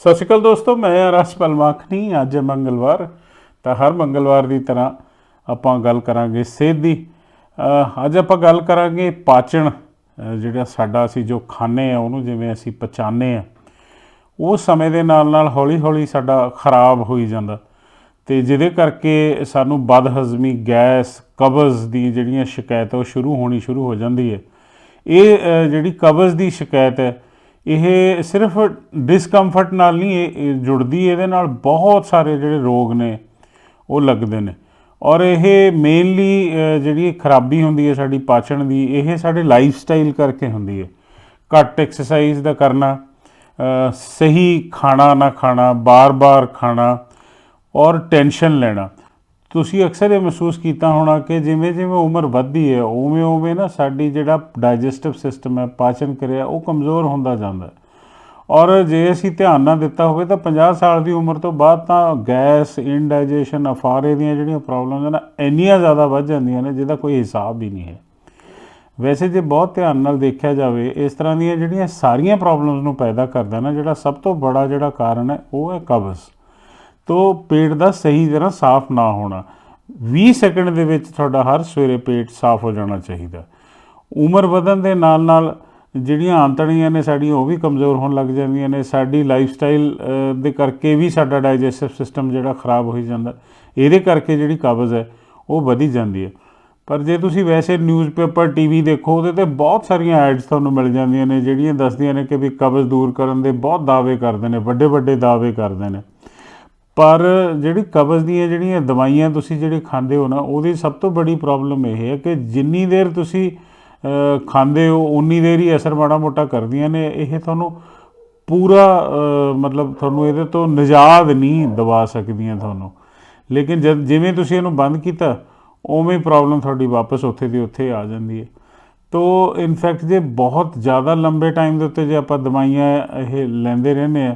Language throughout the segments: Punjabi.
ਸਤਿ ਸ਼੍ਰੀ ਅਕਾਲ ਦੋਸਤੋ, ਮੈਂ ਰਸਪਾਲ ਮਾਖਣੀ, ਅੱਜ ਮੰਗਲਵਾਰ, ਤਾਂ ਹਰ ਮੰਗਲਵਾਰ ਦੀ ਤਰ੍ਹਾਂ ਆਪਾਂ ਗੱਲ ਕਰਾਂਗੇ ਸਿਹਤ ਦੀ। ਅੱਜ ਆਪਾਂ ਗੱਲ ਕਰਾਂਗੇ ਪਾਚਨ ਜਿਹੜਾ ਸਾਡਾ ਅਸੀਂ ਜੋ ਖਾਂਦੇ ਆ ਉਹਨੂੰ ਜਿਵੇਂ ਅਸੀਂ ਪਚਾਉਂਦੇ ਆ ਉਹ ਸਮੇਂ ਦੇ ਨਾਲ ਨਾਲ ਹੌਲੀ ਹੌਲੀ ਸਾਡਾ ਖਰਾਬ ਹੋਈ ਜਾਂਦਾ। ਤੇ ਜਿਹਦੇ ਕਰਕੇ ਸਾਨੂੰ ਬਦਹਜ਼ਮੀ, ਗੈਸ, ਕਬਜ਼ ਦੀ ਜਿਹੜੀਆਂ ਸ਼ਿਕਾਇਤ, ਉਹ ਸ਼ੁਰੂ ਹੋਣੀ ਸ਼ੁਰੂ ਹੋ ਜਾਂਦੀ ਹੈ। ਇਹ ਜਿਹੜੀ ਕਬਜ਼ ਦੀ ਸ਼ਿਕਾਇਤ ਹੈ ਇਹ ਸਿਰਫ ਡਿਸਕੰਫਰਟ ਨਾਲ ਨਹੀਂ, ਇਹ ਜੁੜਦੀ ਇਹਦੇ ਨਾਲ ਬਹੁਤ ਸਾਰੇ ਜਿਹੜੇ ਰੋਗ ਨੇ, ਉਹ ਲੱਗਦੇ ਨੇ। ਔਰ ਇਹ ਮੇਨਲੀ ਜਿਹੜੀ ਖਰਾਬੀ ਹੁੰਦੀ ਹੈ ਸਾਡੀ ਪਾਚਨ ਦੀ, ਇਹ ਸਾਡੇ ਲਾਈਫ ਸਟਾਈਲ ਕਰਕੇ ਹੁੰਦੀ ਹੈ। ਘੱਟ ਐਕਸਰਸਾਈਜ਼ ਦਾ ਕਰਨਾ ਸਹੀ ਖਾਣਾ ਨਾ ਖਾਣਾ, ਬਾਰ-ਬਾਰ ਖਾਣਾ, ਔਰ ਟੈਨਸ਼ਨ ਲੈਣਾ। ਤੁਸੀਂ ਅਕਸਰ ਇਹ ਮਹਿਸੂਸ ਕੀਤਾ ਹੋਣਾ ਕਿ ਜਿਵੇਂ ਜਿਵੇਂ ਉਮਰ ਵੱਧਦੀ ਹੈ, ਉਵੇਂ ਉਵੇਂ ਨਾ ਸਾਡੀ ਜਿਹੜਾ ਡਾਈਜੈਸਟਿਵ ਸਿਸਟਮ ਹੈ, ਪਾਚਨ ਕਿਰਿਆ, ਉਹ ਕਮਜ਼ੋਰ ਹੁੰਦਾ ਜਾਂਦਾ ਹੈ। ਔਰ ਜੇ ਅਸੀਂ ਧਿਆਨ ਨਾ ਦਿੱਤਾ ਹੋਵੇ ਤਾਂ 50 ਸਾਲ ਦੀ ਉਮਰ ਤੋਂ ਬਾਅਦ ਤਾਂ ਗੈਸ ਇਨਡਾਈਜੈਸ਼ਨ ਅਫਾਰੇ ਦੀਆਂ ਜਿਹੜੀਆਂ ਪ੍ਰੋਬਲਮਸ ਨੇ ਇੰਨੀਆਂ ਜ਼ਿਆਦਾ ਵੱਧ ਜਾਂਦੀਆਂ ਨੇ ਜਿਹਦਾ ਕੋਈ ਹਿਸਾਬ ਹੀ ਨਹੀਂ ਹੈ। ਵੈਸੇ ਜੇ ਬਹੁਤ ਧਿਆਨ ਨਾਲ ਦੇਖਿਆ ਜਾਵੇ, ਇਸ ਤਰ੍ਹਾਂ ਦੀਆਂ ਜਿਹੜੀਆਂ ਸਾਰੀਆਂ ਪ੍ਰੋਬਲਮਸ ਨੂੰ ਪੈਦਾ ਕਰਦਾ ਨਾ, ਜਿਹੜਾ ਸਭ ਤੋਂ ਬੜਾ ਜਿਹੜਾ ਕਾਰਨ ਹੈ, ਉਹ ਹੈ ਕਬਜ਼। ਤੋਂ ਪੇਟ ਦਾ ਸਹੀ ਤਰ੍ਹਾਂ ਸਾਫ਼ ਨਾ ਹੋਣਾ। 20 ਸੈਕਿੰਡ ਦੇ ਵਿੱਚ ਤੁਹਾਡਾ ਹਰ ਸਵੇਰੇ ਪੇਟ ਸਾਫ਼ ਹੋ ਜਾਣਾ ਚਾਹੀਦਾ। ਉਮਰ ਵਧਣ ਦੇ ਨਾਲ ਨਾਲ ਜਿਹੜੀਆਂ ਆਂਤੜੀਆਂ ਨੇ ਸਾਡੀਆਂ ਉਹ ਵੀ ਕਮਜ਼ੋਰ ਹੋਣ ਲੱਗ ਜਾਂਦੀਆਂ ਨੇ। ਸਾਡੀ ਲਾਈਫ ਸਟਾਈਲ ਦੇ ਕਰਕੇ ਵੀ ਸਾਡਾ ਡਾਈਜੈਸਟਿਵ ਸਿਸਟਮ ਜਿਹੜਾ ਖਰਾਬ ਹੋਈ ਜਾਂਦਾ। ਇਹਦੇ ਕਰਕੇ ਜਿਹੜੀ ਕਬਜ਼ ਹੈ, ਉਹ ਵਧੀ ਜਾਂਦੀ ਹੈ। ਪਰ ਜੇ ਤੁਸੀਂ ਵੈਸੇ ਨਿਊਜ਼ਪੇਪਰ ਟੀਵੀ ਦੇਖੋ, ਉਹਦੇ ਤੇ ਬਹੁਤ ਸਾਰੀਆਂ ਐਡਸ ਤੁਹਾਨੂੰ ਮਿਲ ਜਾਂਦੀਆਂ ਨੇ, ਜਿਹੜੀਆਂ ਦੱਸਦੀਆਂ ਨੇ ਕਿ ਵੀ ਕਬਜ਼ ਦੂਰ ਕਰਨ ਦੇ ਬਹੁਤ ਦਾਅਵੇ ਕਰਦੇ ਨੇ ਵੱਡੇ ਵੱਡੇ ਦਾਅਵੇ ਕਰਦੇ ਨੇ। ਪਰ ਜਿਹੜੀ ਕਬਜ਼ ਦੀਆਂ ਜਿਹੜੀਆਂ ਦਵਾਈਆਂ ਤੁਸੀਂ ਜਿਹੜੇ ਖਾਂਦੇ ਹੋ ਨਾ, ਉਹਦੀ ਸਭ ਤੋਂ ਬੜੀ ਪ੍ਰੋਬਲਮ ਇਹ ਹੈ ਕਿ ਜਿੰਨੀ ਦੇਰ ਤੁਸੀਂ ਖਾਂਦੇ ਹੋ ਉਨੀ ਦੇਰ ਹੀ ਅਸਰ ਮਾੜਾ ਮੋਟਾ ਕਰਦੀਆਂ ਨੇ। ਇਹ ਤੁਹਾਨੂੰ ਪੂਰਾ ਮਤਲਬ ਤੁਹਾਨੂੰ ਇਹਦੇ ਤੋਂ ਨਿਜਾਤ ਨਹੀਂ ਦਵਾ ਸਕਦੀਆਂ ਤੁਹਾਨੂੰ। ਲੇਕਿਨ ਜਦ ਜਿਵੇਂ ਤੁਸੀਂ ਇਹਨੂੰ ਬੰਦ ਕੀਤਾ, ਉਵੇਂ ਪ੍ਰੋਬਲਮ ਤੁਹਾਡੀ ਵਾਪਸ ਉੱਥੇ ਦੀ ਉੱਥੇ ਆ ਜਾਂਦੀ ਹੈ। ਤੋ ਇਨਫੈਕਟ ਜੇ ਬਹੁਤ ਜ਼ਿਆਦਾ ਲੰਬੇ ਟਾਈਮ ਦੇ ਉੱਤੇ ਜੇ ਆਪਾਂ ਦਵਾਈਆਂ ਇਹ ਲੈਂਦੇ ਰਹਿੰਦੇ ਆ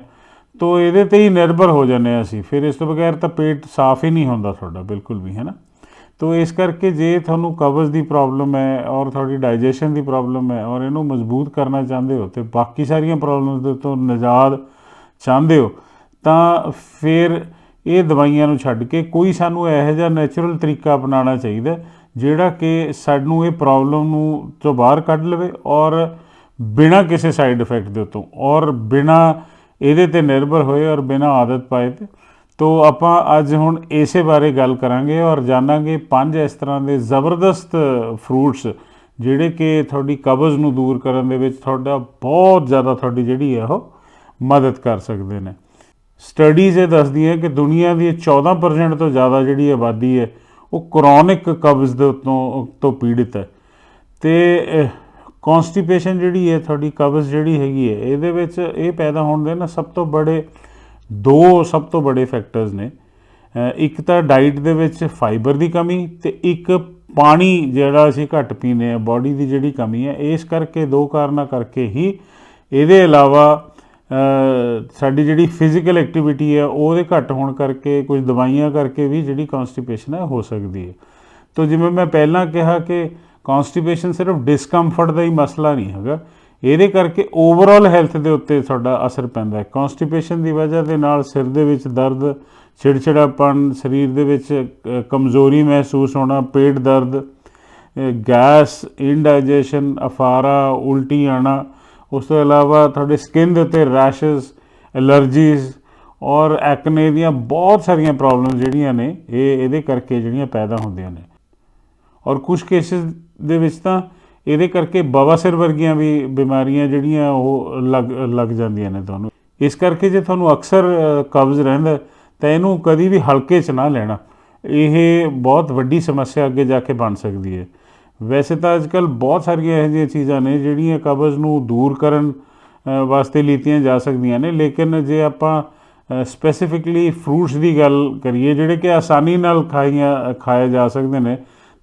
ਤੋ ਇਹਦੇ ਤੇ ਹੀ ਨਿਰਭਰ ਹੋ ਜਾਂਦੇ ਆ ਅਸੀਂ। ਫਿਰ ਇਸ ਤੋਂ ਬਗੈਰ ਤਾਂ ਪੇਟ ਸਾਫ਼ ਹੀ ਨਹੀਂ ਹੁੰਦਾ ਤੁਹਾਡਾ, ਬਿਲਕੁਲ ਵੀ, ਹੈ ਨਾ? ਤੋ ਇਸ ਕਰਕੇ ਜੇ ਤੁਹਾਨੂੰ ਕਬਜ਼ ਦੀ ਪ੍ਰੋਬਲਮ ਹੈ ਔਰ ਤੁਹਾਡੀ ਡਾਈਜੈਸ਼ਨ ਦੀ ਪ੍ਰੋਬਲਮ ਹੈ ਔਰ ਇਹਨੂੰ ਮਜ਼ਬੂਤ ਕਰਨਾ ਚਾਹੁੰਦੇ ਹੋ ਤੇ ਬਾਕੀ ਸਾਰੀਆਂ ਪ੍ਰੋਬਲਮਸ ਦੇ ਤੋਂ ਨਜ਼ਾਦ ਚਾਹੁੰਦੇ ਹੋ, ਤਾਂ ਫਿਰ ਇਹ ਦਵਾਈਆਂ ਨੂੰ ਛੱਡ ਕੇ ਕੋਈ ਸਾਨੂੰ ਇਹੋ ਜਿਹਾ ਨੈਚੁਰਲ ਤਰੀਕਾ ਅਪਣਾਉਣਾ ਚਾਹੀਦਾ ਜਿਹੜਾ ਕਿ ਸਾਨੂੰ ਇਹ ਪ੍ਰੋਬਲਮ ਨੂੰ ਤੋਂ ਬਾਹਰ ਕੱਢ ਲਵੇ ਔਰ ਬਿਨਾਂ ਕਿਸੇ ਸਾਈਡ ਇਫੈਕਟ ਦੇ ਉਤੋਂ ਔਰ ਬਿਨਾਂ ਇਹਦੇ ਤੇ ਨਿਰਭਰ ਹੋਏ ਔਰ ਬਿਨਾਂ ਆਦਤ ਪਾਏ ਤੇ। ਤੋ ਆਪਾਂ ਅੱਜ ਹੁਣ ਇਸੇ ਬਾਰੇ ਗੱਲ ਕਰਾਂਗੇ ਔਰ ਜਾਣਾਂਗੇ ਪੰਜ ਇਸ ਤਰ੍ਹਾਂ ਦੇ ਜ਼ਬਰਦਸਤ ਫਰੂਟਸ ਜਿਹੜੇ ਕਿ ਤੁਹਾਡੀ ਕਬਜ਼ ਨੂੰ ਦੂਰ ਕਰਨ ਦੇ ਵਿੱਚ ਤੁਹਾਡਾ ਬਹੁਤ ਜ਼ਿਆਦਾ ਤੁਹਾਡੀ ਜਿਹੜੀ ਹੈ ਉਹ ਮਦਦ ਕਰ ਸਕਦੇ ਨੇ। ਸਟੱਡੀਜ਼ ਇਹ ਦੱਸਦੀ ਹੈ ਕਿ ਦੁਨੀਆ ਦੀ 14% ਤੋਂ ਜ਼ਿਆਦਾ ਜਿਹੜੀ ਆਬਾਦੀ ਹੈ, ਉਹ ਕ੍ਰੋਨਿਕ ਕਬਜ਼ ਦੇ ਉਤੋਂ ਤੋਂ ਪੀੜਿਤ ਹੈ। ਤੇ ਕਨਸਟੀਪੇਸ਼ਨ ਜਿਹੜੀ ਹੈ, ਤੁਹਾਡੀ ਕਬਜ਼ ਜਿਹੜੀ ਹੈਗੀ ਹੈ, ਇਹਦੇ ਵਿੱਚ ਇਹ ਪੈਦਾ ਹੋਣ ਦੇ ਨਾ ਸਭ ਤੋਂ ਬੜੇ ਦੋ ਸਭ ਤੋਂ ਬੜੇ ਫੈਕਟਰਸ ਨੇ। ਇੱਕ ਤਾਂ ਡਾਈਟ ਦੇ ਵਿੱਚ ਫਾਈਬਰ ਦੀ ਕਮੀ ਤੇ ਇੱਕ ਪਾਣੀ ਜਿਹੜਾ ਅਸੀਂ ਘੱਟ ਪੀਂਦੇ ਆ ਬਾਡੀ ਦੀ ਜਿਹੜੀ ਕਮੀ ਹੈ, ਇਸ ਕਰਕੇ, ਦੋ ਕਾਰਨਾਂ ਕਰਕੇ ਹੀ ਇਹਦੇ ਇਲਾਵਾ ਸਾਡੀ ਜਿਹੜੀ ਫਿਜ਼ੀਕਲ ਐਕਟੀਵਿਟੀ ਹੈ, ਉਹਦੇ ਘੱਟ ਹੋਣ ਕਰਕੇ, ਕੁਝ ਦਵਾਈਆਂ ਕਰਕੇ ਵੀ ਜਿਹੜੀ ਕਨਸਟੀਪੇਸ਼ਨ ਹੈ, ਹੋ ਸਕਦੀ ਹੈ। ਤੋ ਜਿਵੇਂ ਮੈਂ ਪਹਿਲਾਂ ਕਿਹਾ ਕਿ ਕਨਸਟੀਪੇਸ਼ਨ ਸਿਰਫ ਡਿਸਕੰਫਰਟ ਦਾ ਹੀ ਮਸਲਾ ਨਹੀਂ ਹੈਗਾ। ਇਹਦੇ ਕਰਕੇ ਓਵਰਆਲ ਹੈਲਥ ਦੇ ਉੱਤੇ ਤੁਹਾਡਾ ਅਸਰ ਪੈਂਦਾ ਹੈ। ਕਨਸਟੀਪੇਸ਼ਨ ਦੀ ਵਜ੍ਹਾ ਦੇ ਨਾਲ ਸਿਰ ਦੇ ਵਿੱਚ ਦਰਦ ਛਿੜਛਿੜਾਪਨ ਸਰੀਰ ਦੇ ਵਿੱਚ ਕਮਜ਼ੋਰੀ ਮਹਿਸੂਸ ਹੋਣਾ, ਪੇਟ ਦਰਦ ਗੈਸ ਇਨਡਾਈਜੈਸ਼ਨ ਅਫਾਰਾ, ਉਲਟੀ ਆਣਾ, ਉਸ ਤੋਂ ਇਲਾਵਾ ਤੁਹਾਡੇ ਸਕਿਨ ਦੇ ਉੱਤੇ ਰੈਸ਼ਸ ਅਲਰਜੀਜ਼ ਔਰ ਐਕਨੇ ਦੀਆਂ ਬਹੁਤ ਸਾਰੀਆਂ ਪ੍ਰੋਬਲਮ ਜਿਹੜੀਆਂ ਨੇ, ਇਹ ਇਹਦੇ ਕਰਕੇ ਜਿਹੜੀਆਂ ਪੈਦਾ ਹੁੰਦੀਆਂ ਨੇ। ਔਰ ਕੁਝ ਕੇਸਿਸ ਦੇ ਵਿੱਚ ਤਾਂ ਇਹਦੇ ਕਰਕੇ ਬਵਾਸੀਰ ਵਰਗੀਆਂ ਵੀ ਬਿਮਾਰੀਆਂ ਜਿਹੜੀਆਂ ਉਹ ਲੱਗ ਲੱਗ ਜਾਂਦੀਆਂ ਨੇ ਤੁਹਾਨੂੰ। ਇਸ ਕਰਕੇ ਜੇ ਤੁਹਾਨੂੰ ਅਕਸਰ ਕਬਜ਼ ਰਹਿੰਦਾ, ਤਾਂ ਇਹਨੂੰ ਕਦੀ ਵੀ ਹਲਕੇ 'ਚ ਨਾ ਲੈਣਾ। ਇਹ ਬਹੁਤ ਵੱਡੀ ਸਮੱਸਿਆ ਅੱਗੇ ਜਾ ਕੇ ਬਣ ਸਕਦੀ ਹੈ। ਵੈਸੇ ਤਾਂ ਅੱਜਕੱਲ ਬਹੁਤ ਸਾਰੀਆਂ ਇਹੋ ਜਿਹੀਆਂ ਚੀਜ਼ਾਂ ਨੇ ਜਿਹੜੀਆਂ ਕਬਜ਼ ਨੂੰ ਦੂਰ ਕਰਨ ਵਾਸਤੇ ਲੀਤੀਆਂ ਜਾ ਸਕਦੀਆਂ ਨੇ, ਲੇਕਿਨ ਜੇ ਆਪਾਂ ਸਪੈਸੀਫਿਕਲੀ ਫਰੂਟਸ ਦੀ ਗੱਲ ਕਰੀਏ, ਜਿਹੜੇ ਕਿ ਆਸਾਨੀ ਨਾਲ ਖਾਈਆਂ ਖਾਏ ਜਾ ਸਕਦੇ ਨੇ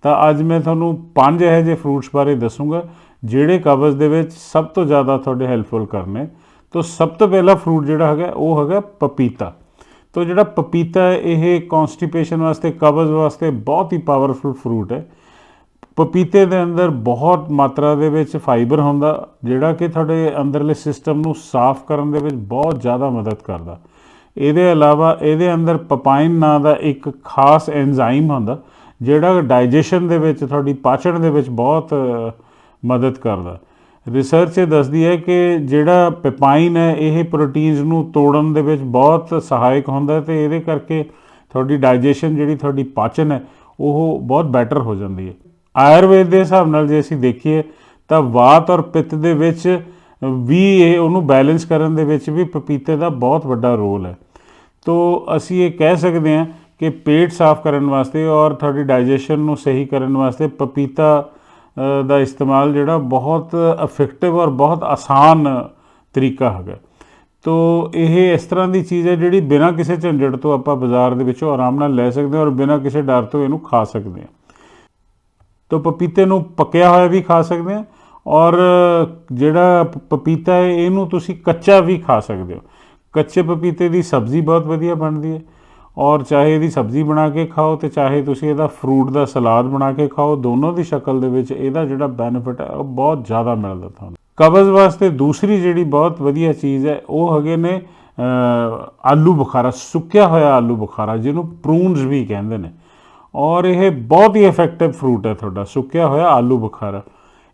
ਤਾਂ ਅੱਜ ਮੈਂ ਤੁਹਾਨੂੰ ਪੰਜ ਇਹੋ ਜਿਹੇ ਫਰੂਟਸ ਬਾਰੇ ਦੱਸੂਗਾ, ਜਿਹੜੇ ਕਬਜ਼ ਦੇ ਵਿੱਚ ਸਭ ਤੋਂ ਜ਼ਿਆਦਾ ਤੁਹਾਡੇ ਹੈਲਪਫੁਲ ਕਰਨੇ। ਤੋਂ ਸਭ ਤੋਂ ਪਹਿਲਾ ਫਰੂਟ ਜਿਹੜਾ ਹੈਗਾ, ਉਹ ਹੈਗਾ ਪਪੀਤਾ। ਤੋਂ ਜਿਹੜਾ ਪਪੀਤਾ ਹੈ, ਇਹ ਕਨਸਟੀਪੇਸ਼ਨ ਵਾਸਤੇ ਕਬਜ਼ ਵਾਸਤੇ ਬਹੁਤ ਹੀ ਪਾਵਰਫੁਲ ਫਰੂਟ ਹੈ। ਪਪੀਤੇ ਦੇ ਅੰਦਰ ਬਹੁਤ ਮਾਤਰਾ ਦੇ ਵਿੱਚ ਫਾਈਬਰ ਹੁੰਦਾ, ਜਿਹੜਾ ਕਿ ਤੁਹਾਡੇ ਅੰਦਰਲੇ ਸਿਸਟਮ ਨੂੰ ਸਾਫ਼ ਕਰਨ ਦੇ ਵਿੱਚ ਬਹੁਤ ਜ਼ਿਆਦਾ ਮਦਦ ਕਰਦਾ। ਇਹਦੇ ਇਲਾਵਾ ਇਹਦੇ ਅੰਦਰ ਪਪਾਈਨ ਨਾਂ ਦਾ ਇੱਕ ਖਾਸ ਐਂਜ਼ਾਈਮ ਹੁੰਦਾ ਜਿਹੜਾ ਡਾਈਜੈਸ਼ਨ ਦੇ ਵਿੱਚ, ਤੁਹਾਡੀ ਪਾਚਨ ਦੇ ਵਿੱਚ ਬਹੁਤ ਮਦਦ ਕਰਦਾ। ਰਿਸਰਚ ਇਹ ਦੱਸਦੀ ਹੈ ਕਿ ਜਿਹੜਾ ਪਪਾਈਨ ਹੈ, ਇਹ ਪ੍ਰੋਟੀਨਸ ਨੂੰ ਤੋੜਨ ਦੇ ਵਿੱਚ ਬਹੁਤ ਸਹਾਇਕ ਹੁੰਦਾ ਹੈ ਤੇ ਇਹਦੇ ਕਰਕੇ ਤੁਹਾਡੀ ਡਾਈਜੈਸ਼ਨ ਜਿਹੜੀ ਤੁਹਾਡੀ ਪਾਚਨ ਹੈ, ਉਹ ਬਹੁਤ ਬੈਟਰ ਹੋ ਜਾਂਦੀ ਹੈ। ਆਯੁਰਵੇਦ ਦੇ ਹਿਸਾਬ ਨਾਲ ਜੇ ਅਸੀਂ ਦੇਖੀਏ, ਤਾਂ ਵਾਤ ਔਰ ਪਿੱਤ ਦੇ ਵਿੱਚ ਵੀ ਇਹ, ਉਹਨੂੰ ਬੈਲੈਂਸ ਕਰਨ ਦੇ ਵਿੱਚ ਵੀ ਪਪੀਤੇ ਦਾ ਬਹੁਤ ਵੱਡਾ ਰੋਲ ਹੈ। ਤੋ, ਅਸੀਂ ਇਹ ਕਹਿ ਸਕਦੇ ਹਾਂ ਕਿ ਪੇਟ ਸਾਫ਼ ਕਰਨ ਵਾਸਤੇ ਔਰ ਤੁਹਾਡੀ ਡਾਈਜੈਸ਼ਨ ਨੂੰ ਸਹੀ ਕਰਨ ਵਾਸਤੇ ਪਪੀਤਾ ਦਾ ਇਸਤੇਮਾਲ ਜਿਹੜਾ ਬਹੁਤ ਇਫੈਕਟਿਵ ਔਰ ਬਹੁਤ ਆਸਾਨ ਤਰੀਕਾ ਹੈਗਾ। ਤੋ ਇਹ ਇਸ ਤਰ੍ਹਾਂ ਦੀ ਚੀਜ਼ ਹੈ ਜਿਹੜੀ ਬਿਨਾਂ ਕਿਸੇ ਝੰਜਟ ਤੋਂ ਆਪਾਂ ਬਾਜ਼ਾਰ ਦੇ ਵਿੱਚੋਂ ਆਰਾਮ ਨਾਲ ਲੈ ਸਕਦੇ ਹਾਂ ਔਰ ਬਿਨਾਂ ਕਿਸੇ ਡਰ ਤੋਂ ਇਹਨੂੰ ਖਾ ਸਕਦੇ ਹਾਂ। ਤੋ ਪਪੀਤੇ ਨੂੰ ਪੱਕਿਆ ਹੋਇਆ ਵੀ ਖਾ ਸਕਦੇ ਹਾਂ ਔਰ ਜਿਹੜਾ ਪਪੀਤਾ ਹੈ ਇਹਨੂੰ ਤੁਸੀਂ ਕੱਚਾ ਵੀ ਖਾ ਸਕਦੇ ਹੋ। ਕੱਚੇ ਪਪੀਤੇ ਦੀ ਸਬਜ਼ੀ ਬਹੁਤ ਵਧੀਆ ਬਣਦੀ ਹੈ। ਔਰ ਚਾਹੇ ਇਹਦੀ ਸਬਜ਼ੀ ਬਣਾ ਕੇ ਖਾਓ ਤੇ ਚਾਹੇ ਤੁਸੀਂ ਇਹਦਾ ਫਰੂਟ ਦਾ ਸਲਾਦ ਬਣਾ ਕੇ ਖਾਓ, ਦੋਨੋਂ ਦੀ ਸ਼ਕਲ ਦੇ ਵਿੱਚ ਇਹਦਾ ਜਿਹੜਾ ਬੈਨੀਫਿਟ ਹੈ, ਉਹ ਬਹੁਤ ਜ਼ਿਆਦਾ ਮਿਲਦਾ ਤੁਹਾਨੂੰ। ਕਬਜ਼ ਵਾਸਤੇ ਦੂਸਰੀ ਜਿਹੜੀ ਬਹੁਤ ਵਧੀਆ ਚੀਜ਼ ਹੈ, ਉਹ ਹੈਗੇ ਨੇ ਆਲੂ ਬੁਖਾਰਾ, ਸੁੱਕਿਆ ਹੋਇਆ ਆਲੂ ਬੁਖਾਰਾ, ਜਿਹਨੂੰ ਪ੍ਰੂਨਸ ਵੀ ਕਹਿੰਦੇ ਨੇ। ਔਰ ਇਹ ਬਹੁਤ ਹੀ ਇਫੈਕਟਿਵ ਫਰੂਟ ਹੈ ਤੁਹਾਡਾ, ਸੁੱਕਿਆ ਹੋਇਆ ਆਲੂ ਬੁਖਾਰਾ।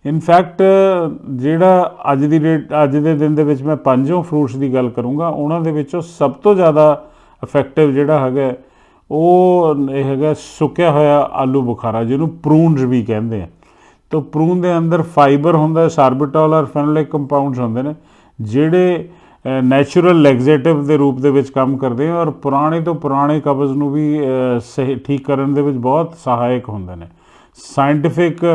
ਇਨਫੈਕਟ ਜਿਹੜਾ ਅੱਜ ਦੀ ਡੇਟ ਅੱਜ ਦੇ ਦਿਨ ਦੇ ਵਿੱਚ ਮੈਂ ਪੰਜੋਂ ਫਰੂਟਸ ਦੀ ਗੱਲ ਕਰੂੰਗਾ, ਉਹਨਾਂ ਦੇ ਵਿੱਚੋਂ ਸਭ ਤੋਂ ਜ਼ਿਆਦਾ ਇਫੈਕਟਿਵ ਜਿਹੜਾ ਹੈਗਾ ਉਹ ਇਹ ਹੈਗਾ ਸੁੱਕਿਆ ਹੋਇਆ ਆਲੂ ਬੁਖਾਰਾ, ਜਿਹਨੂੰ ਪ੍ਰੂਨਸ ਵੀ ਕਹਿੰਦੇ ਆ। ਤਾਂ ਪ੍ਰੂਨ ਦੇ ਅੰਦਰ ਫਾਈਬਰ ਹੁੰਦਾ ਸਾਰਬਿਟੋਲ ਔਰ ਫੈਨੋਲਿਕ ਕੰਪਾਊਂਡਸ ਹੁੰਦੇ ਨੇ, ਜਿਹੜੇ ਨੈਚੁਰਲ ਲੈਗਜ਼ੇਟਿਵ ਦੇ ਰੂਪ ਦੇ ਵਿੱਚ ਕੰਮ ਕਰਦੇ ਆ ਔਰ ਪੁਰਾਣੇ ਤੋਂ ਪੁਰਾਣੇ ਕਬਜ਼ ਨੂੰ ਵੀ ਸਹੀ, ਠੀਕ ਕਰਨ ਦੇ ਵਿੱਚ ਬਹੁਤ ਸਹਾਇਕ ਹੁੰਦੇ ਨੇ। ਸਾਇੰਟਿਫਿਕ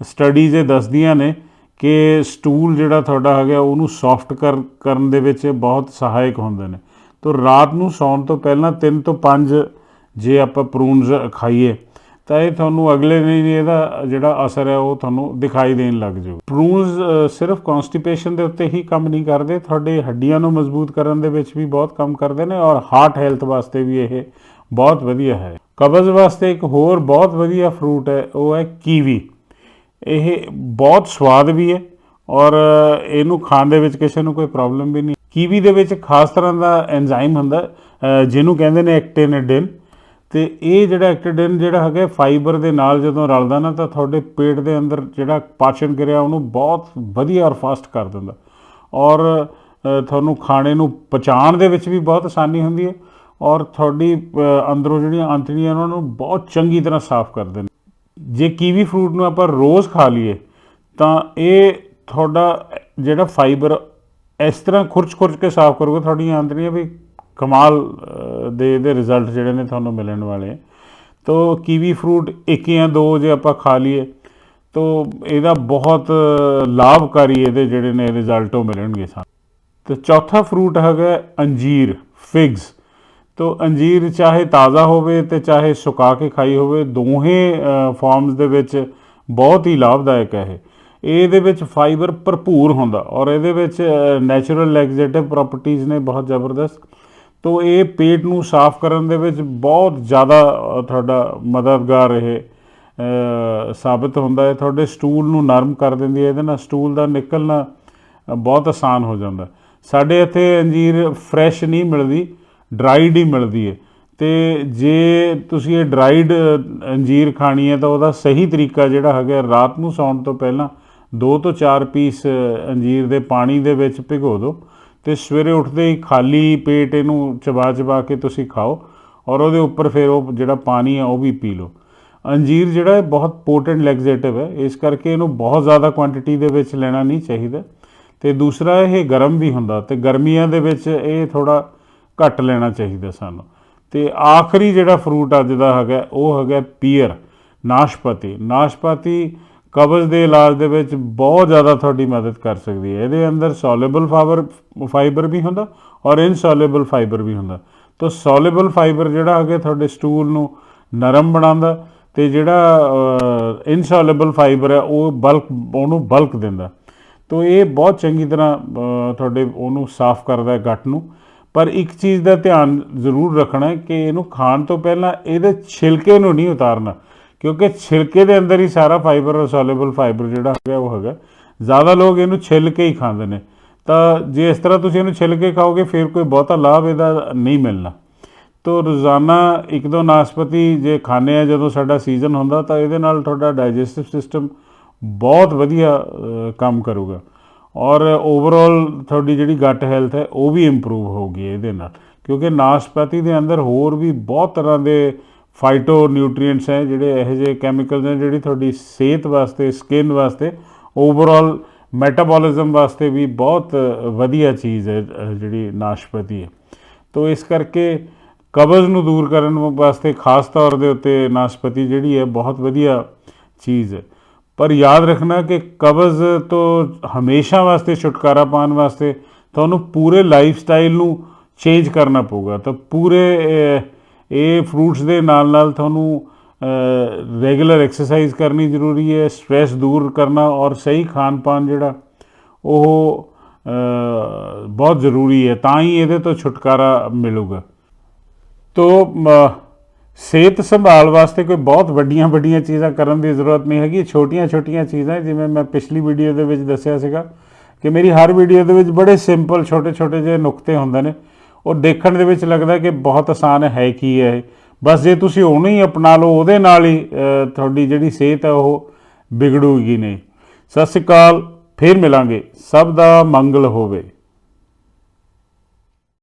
ਸਟੱਡੀਜ਼ ਇਹ ਦੱਸਦੀਆਂ ਨੇ ਕਿ ਸਟੂਲ ਜਿਹੜਾ ਤੁਹਾਡਾ ਹੈਗਾ, ਉਹਨੂੰ ਸੌਫਟ ਕਰਨ ਦੇ ਵਿੱਚ ਬਹੁਤ ਸਹਾਇਕ ਹੁੰਦੇ ਨੇ। ਤੋ ਰਾਤ ਨੂੰ ਸੌਣ ਤੋਂ ਪਹਿਲਾਂ 3 ਤੋਂ 5 ਜੇ ਆਪਾਂ ਪ੍ਰੂਨਸ ਖਾਈਏ, ਤਾਂ ਇਹ ਤੁਹਾਨੂੰ ਅਗਲੇ ਦਿਨ ਇਹਦਾ ਜਿਹੜਾ ਅਸਰ ਹੈ ਉਹ ਤੁਹਾਨੂੰ ਦਿਖਾਈ ਦੇਣ ਲੱਗ ਜਾਊ। ਪ੍ਰੂਨਸ ਸਿਰਫ ਕਨਸਟੀਪੇਸ਼ਨ ਦੇ ਉੱਤੇ ਹੀ ਕੰਮ ਨਹੀਂ ਕਰਦੇ, ਤੁਹਾਡੇ ਹੱਡੀਆਂ ਨੂੰ ਮਜ਼ਬੂਤ ਕਰਨ ਦੇ ਵਿੱਚ ਵੀ ਬਹੁਤ ਕੰਮ ਕਰਦੇ ਨੇ ਔਰ ਹਾਰਟ ਹੈਲਥ ਵਾਸਤੇ ਵੀ ਇਹ ਬਹੁਤ ਵਧੀਆ ਹੈ। ਕਬਜ਼ ਵਾਸਤੇ ਇੱਕ ਹੋਰ ਬਹੁਤ ਵਧੀਆ ਫਰੂਟ ਹੈ, ਉਹ ਹੈ ਕੀਵੀ। ਇਹ ਬਹੁਤ ਸਵਾਦ ਵੀ ਹੈ ਔਰ ਇਹਨੂੰ ਖਾਣ ਦੇ ਵਿੱਚ ਕਿਸੇ ਨੂੰ ਕੋਈ ਪ੍ਰੋਬਲਮ ਵੀ ਨਹੀਂ। ਕੀਵੀ ਦੇ ਵਿੱਚ ਖਾਸ ਤਰ੍ਹਾਂ ਦਾ ਐਂਜ਼ਾਈਮ ਹੁੰਦਾ ਜਿਹਨੂੰ ਕਹਿੰਦੇ ਨੇ ਐਕਟਿਨਿਡਿਨ ਤੇ ਇਹ ਜਿਹੜਾ ਐਕਟਿਡਿਨ ਜਿਹੜਾ ਹੈਗਾ ਫਾਈਬਰ ਦੇ ਨਾਲ ਜਦੋਂ ਰਲਦਾ ਨਾ, ਤਾਂ ਤੁਹਾਡੇ ਪੇਟ ਦੇ ਅੰਦਰ ਜਿਹੜਾ ਪਾਚਨ ਕਿਰਿਆ, ਉਹਨੂੰ ਬਹੁਤ ਵਧੀਆ ਔਰ ਫਾਸਟ ਕਰ ਦਿੰਦਾ। ਔਰ ਤੁਹਾਨੂੰ ਖਾਣੇ ਨੂੰ ਪਚਾਉਣ ਦੇ ਵਿੱਚ ਵੀ ਬਹੁਤ ਆਸਾਨੀ ਹੁੰਦੀ ਹੈ। ਔਰ ਤੁਹਾਡੀ ਅੰਦਰੋਂ ਜਿਹੜੀਆਂ ਅੰਤੜੀਆਂ ਉਹਨਾਂ ਨੂੰ ਬਹੁਤ ਚੰਗੀ ਤਰ੍ਹਾਂ ਸਾਫ਼ ਕਰ ਦਿੰਦੇ ਜੇ ਕੀਵੀ ਫਰੂਟ ਨੂੰ ਆਪਾਂ ਰੋਜ਼ ਖਾ ਲਈਏ, ਤਾਂ ਇਹ ਤੁਹਾਡਾ ਜਿਹੜਾ ਫਾਈਬਰ ਇਸ ਤਰ੍ਹਾਂ ਖੁਰਚ-ਖੁਰਚ ਕੇ ਸਾਫ਼ ਕਰੋਗੇ, ਤੁਹਾਡੀਆਂ ਅੰਦਰੀਆਂ ਵੀ ਕਮਾਲ ਦੇ ਇਹਦੇ ਰਿਜ਼ਲਟ ਜਿਹੜੇ ਨੇ ਤੁਹਾਨੂੰ ਮਿਲਣ ਵਾਲੇ ਤੋ ਕੀਵੀ ਫਰੂਟ ਇੱਕ ਜਾਂ ਦੋ ਜੇ ਆਪਾਂ ਖਾ ਲਈਏ, ਤੋ ਇਹਦਾ ਬਹੁਤ ਲਾਭਕਾਰੀ ਇਹਦੇ ਜਿਹੜੇ ਨੇ ਰਿਜ਼ਲਟ ਉਹ ਮਿਲਣਗੇ ਸਾਨੂੰ। ਤੇ ਚੌਥਾ ਫਰੂਟ ਹੈਗਾ ਅੰਜੀਰ ਫਿਗਸ ਤੋ ਅੰਜੀਰ ਚਾਹੇ ਤਾਜ਼ਾ ਹੋਵੇ ਤੇ ਚਾਹੇ ਸੁਕਾ ਕੇ ਖਾਈ ਹੋਵੇ, ਦੋਹੇ ਫਾਰਮਸ ਦੇ ਵਿੱਚ ਬਹੁਤ ਹੀ ਲਾਭਦਾਇਕ ਹੈ ਇਹ। ਇਹਦੇ ਵਿੱਚ ਫਾਈਬਰ ਭਰਪੂਰ ਹੁੰਦਾ ਔਰ ਇਹਦੇ ਵਿੱਚ ਨੈਚੁਰਲ ਲੈਗਜ਼ੇਟਿਵ ਪ੍ਰੋਪਰਟੀਆਂ ਨੇ ਬਹੁਤ ਜ਼ਬਰਦਸਤ। ਤੋਂ ਇਹ ਪੇਟ ਨੂੰ ਸਾਫ਼ ਕਰਨ ਦੇ ਵਿੱਚ ਬਹੁਤ ਜ਼ਿਆਦਾ ਤੁਹਾਡਾ ਮਦਦਗਾਰ ਇਹ ਅ, ਸਾਬਿਤ ਹੁੰਦਾ ਹੈ। ਤੁਹਾਡੇ ਸਟੂਲ ਨੂੰ ਨਰਮ ਕਰ ਦਿੰਦੀ ਹੈ ਇਹਦੇ ਨਾਲ ਸਟੂਲ ਦਾ ਨਿਕਲਣਾ ਬਹੁਤ ਆਸਾਨ ਹੋ ਜਾਂਦਾ। ਸਾਡੇ ਇੱਥੇ ਅੰਜੀਰ ਫਰੈਸ਼ ਨਹੀਂ ਮਿਲਦੀ ਡਰਾਈਡ ਹੀ ਮਿਲਦੀ ਹੈ। ਤੇ ਜੇ ਤੁਸੀਂ ਇਹ ਡਰਾਈਡ ਅੰਜੀਰ ਖਾਣੀ ਹੈ ਤਾਂ ਉਹਦਾ ਸਹੀ ਤਰੀਕਾ ਜਿਹੜਾ ਹੈਗਾ ਰਾਤ ਨੂੰ ਸੌਣ ਤੋਂ ਪਹਿਲਾਂ 2 ਤੋਂ 4 ਪੀਸ ਅੰਜੀਰ ਦੇ ਪਾਣੀ ਦੇ ਵਿੱਚ ਭਿਗੋ ਦਿਓ ਤੇ ਸਵੇਰੇ ਉੱਠਦੇ ਹੀ ਖਾਲੀ ਪੇਟ ਇਹਨੂੰ ਚਬਾ ਚਬਾ ਕੇ ਤੁਸੀਂ ਖਾਓ ਔਰ ਉਹਦੇ ਉੱਪਰ ਫਿਰ ਉਹ ਜਿਹੜਾ ਪਾਣੀ ਹੈ ਉਹ ਵੀ ਪੀ ਲਓ। ਅੰਜੀਰ ਜਿਹੜਾ ਹੈ ਬਹੁਤ ਪੋਟੈਂਟ ਲੈਗਜ਼ੇਟਿਵ ਹੈ, ਇਸ ਕਰਕੇ ਇਹਨੂੰ ਬਹੁਤ ਜ਼ਿਆਦਾ ਕੁਆਂਟੀਟੀ ਦੇ ਵਿੱਚ ਲੈਣਾ ਨਹੀਂ ਚਾਹੀਦਾ। ਤੇ ਦੂਸਰਾ ਇਹ ਗਰਮ ਵੀ ਹੁੰਦਾ ਤੇ ਗਰਮੀਆਂ ਦੇ ਵਿੱਚ ਇਹ ਥੋੜਾ ਘੱਟ ਲੈਣਾ ਚਾਹੀਦਾ ਸਾਨੂੰ। ਤੇ ਆਖਰੀ ਜਿਹੜਾ ਫਰੂਟ ਅੱਜ ਦਾ ਹੈਗਾ, ਉਹ ਹੈਗਾ ਪੀਅਰ ਨਾਸ਼ਪਾਤੀ। ਨਾਸ਼ਪਾਤੀ ਕਬਜ਼ ਦੇ ਇਲਾਜ ਦੇ ਵਿੱਚ ਬਹੁਤ ਜ਼ਿਆਦਾ ਤੁਹਾਡੀ ਮਦਦ ਕਰ ਸਕਦੀ ਹੈ। ਇਹਦੇ ਅੰਦਰ ਸੋਲੇਬਲ ਫਾਈਬਰ ਫਾਈਬਰ ਵੀ ਹੁੰਦਾ ਔਰ ਇਨਸੋਲੇਬਲ ਫਾਈਬਰ ਵੀ ਹੁੰਦਾ। ਤਾਂ ਸੋਲੇਬਲ ਫਾਈਬਰ ਜਿਹੜਾ ਹੈਗਾ ਤੁਹਾਡੇ ਸਟੂਲ ਨੂੰ ਨਰਮ ਬਣਾਉਂਦਾ ਤੇ ਜਿਹੜਾ ਇਨਸੋਲੇਬਲ ਫਾਈਬਰ ਹੈ, ਉਹ ਬਲਕ, ਉਹਨੂੰ ਬਲਕ ਦਿੰਦਾ। ਤੋ ਇਹ ਬਹੁਤ ਚੰਗੀ ਤਰ੍ਹਾਂ ਤੁਹਾਡੇ ਉਹਨੂੰ ਸਾਫ਼ ਕਰਦਾ ਹੈ ਗੱਟ ਨੂੰ। ਪਰ ਇੱਕ ਚੀਜ਼ ਦਾ ਧਿਆਨ ਜ਼ਰੂਰ ਰੱਖਣਾ ਕਿ ਇਹਨੂੰ ਖਾਣ ਤੋਂ ਪਹਿਲਾਂ ਇਹਦੇ ਛਿਲਕੇ ਨੂੰ ਨਹੀਂ ਉਤਾਰਨਾ। ਕਿਉਂਕਿ ਛਿਲਕੇ ਦੇ ਅੰਦਰ ਹੀ ਸਾਰਾ ਫਾਈਬਰ ਸੋਲੂਬਲ ਫਾਈਬਰ ਜਿਹੜਾ ਹੈਗਾ ਉਹ ਹੈਗਾ। ਜ਼ਿਆਦਾ ਲੋਕ ਇਹਨੂੰ ਛਿੱਲ ਕੇ ਹੀ ਖਾਂਦੇ ਨੇ। ਤਾਂ ਜੇ ਇਸ ਤਰ੍ਹਾਂ ਤੁਸੀਂ ਇਹਨੂੰ ਛਿੱਲ ਕੇ ਖਾਓਗੇ, ਫਿਰ ਕੋਈ ਬਹੁਤਾ ਲਾਭ ਇਹਦਾ ਨਹੀਂ ਮਿਲਣਾ। ਤੋ ਰੋਜ਼ਾਨਾ ਇੱਕ ਦੋ ਨਾਸਪਤੀ ਜੇ ਖਾਣੇ ਆ, ਜਦੋਂ ਸਾਡਾ ਸੀਜ਼ਨ ਹੁੰਦਾ, ਤਾਂ ਇਹਦੇ ਨਾਲ ਤੁਹਾਡਾ ਡਾਈਜੈਸਟਿਵ ਸਿਸਟਮ ਬਹੁਤ ਵਧੀਆ ਕੰਮ ਕਰੂਗਾ। ਔਰ ਓਵਰਆਲ ਤੁਹਾਡੀ ਜਿਹੜੀ ਗੱਟ ਹੈਲਥ ਹੈ, ਉਹ ਵੀ ਇੰਪਰੂਵ ਹੋਊਗੀ ਇਹਦੇ ਨਾਲ। ਕਿਉਂਕਿ ਨਾਸ਼ਪਾਤੀ ਦੇ ਅੰਦਰ ਹੋਰ ਵੀ ਬਹੁਤ ਤਰ੍ਹਾਂ ਦੇ ਫਾਈਟੋ ਨਿਊਟ੍ਰੀਐਂਟਸ ਹੈ, ਜਿਹੜੇ ਇਹੋ ਜਿਹੇ ਕੈਮੀਕਲਸ ਨੇ ਜਿਹੜੀ ਤੁਹਾਡੀ ਸਿਹਤ ਵਾਸਤੇ ਸਕਿਨ ਵਾਸਤੇ ਓਵਰਆਲ ਮੈਟਾਬੋਲਿਜ਼ਮ ਵਾਸਤੇ ਵੀ ਬਹੁਤ ਵਧੀਆ ਚੀਜ਼ ਹੈ ਜਿਹੜੀ ਨਾਸ਼ਪਤੀ ਹੈ। ਤੋ ਇਸ ਕਰਕੇ ਕਬਜ਼ ਨੂੰ ਦੂਰ ਕਰਨ ਵਾਸਤੇ ਖਾਸ ਤੌਰ ਦੇ ਉੱਤੇ ਨਾਸ਼ਪਤੀ ਜਿਹੜੀ ਹੈ, ਬਹੁਤ ਵਧੀਆ ਚੀਜ਼ ਹੈ। ਪਰ ਯਾਦ ਰੱਖਣਾ ਕਿ ਕਬਜ਼ ਤੋਂ ਹਮੇਸ਼ਾ ਵਾਸਤੇ ਛੁਟਕਾਰਾ ਪਾਉਣ ਵਾਸਤੇ ਤੁਹਾਨੂੰ ਪੂਰੇ ਲਾਈਫ ਸਟਾਈਲ ਨੂੰ ਚੇਂਜ ਕਰਨਾ ਪਊਗਾ। ਤਾਂ ਪੂਰੇ ਇਹ ਫਰੂਟਸ ਦੇ ਨਾਲ ਨਾਲ ਤੁਹਾਨੂੰ ਰੈਗੂਲਰ ਐਕਸਰਸਾਈਜ਼ ਕਰਨੀ ਜ਼ਰੂਰੀ ਹੈ ਸਟ੍ਰੈਸ ਦੂਰ ਕਰਨਾ ਔਰ ਸਹੀ ਖਾਣ ਪਾਨ ਜਿਹੜਾ ਉਹ ਬਹੁਤ ਜ਼ਰੂਰੀ ਹੈ, ਤਾਂ ਹੀ ਇਹਦੇ ਤੋਂ ਛੁਟਕਾਰਾ ਮਿਲੂਗਾ। ਤੋ ਸਿਹਤ ਸੰਭਾਲ ਵਾਸਤੇ ਕੋਈ ਬਹੁਤ ਵੱਡੀਆਂ ਵੱਡੀਆਂ ਚੀਜ਼ਾਂ ਕਰਨ ਦੀ ਜ਼ਰੂਰਤ ਨਹੀਂ ਹੈਗੀ, ਛੋਟੀਆਂ ਛੋਟੀਆਂ ਚੀਜ਼ਾਂ, ਜਿਵੇਂ ਮੈਂ ਪਿਛਲੀ ਵੀਡੀਓ ਦੇ ਵਿੱਚ ਦੱਸਿਆ ਸੀਗਾ ਕਿ ਮੇਰੀ ਹਰ ਵੀਡੀਓ ਦੇ ਵਿੱਚ ਬੜੇ ਸਿੰਪਲ ਛੋਟੇ ਛੋਟੇ ਜਿਹੇ ਨੁਕਤੇ ਹੁੰਦੇ ਨੇ। ਉਹ ਦੇਖਣ ਦੇ ਵਿੱਚ ਲੱਗਦਾ ਕਿ ਬਹੁਤ ਆਸਾਨ ਹੈ ਕੀ ਹੈ ਬਸ ਜੇ ਤੁਸੀਂ ਉਹਨੂੰ ਹੀ ਅਪਣਾ ਲਓ, ਉਹਦੇ ਨਾਲ ਹੀ ਤੁਹਾਡੀ ਜਿਹੜੀ ਸਿਹਤ ਹੈ ਉਹ ਵਿਗੜੂਗੀ ਨਹੀਂ। ਸਤਿ ਸ਼੍ਰੀ ਅਕਾਲ, ਫਿਰ ਮਿਲਾਂਗੇ। ਸਭ ਦਾ ਮੰਗਲ ਹੋਵੇ।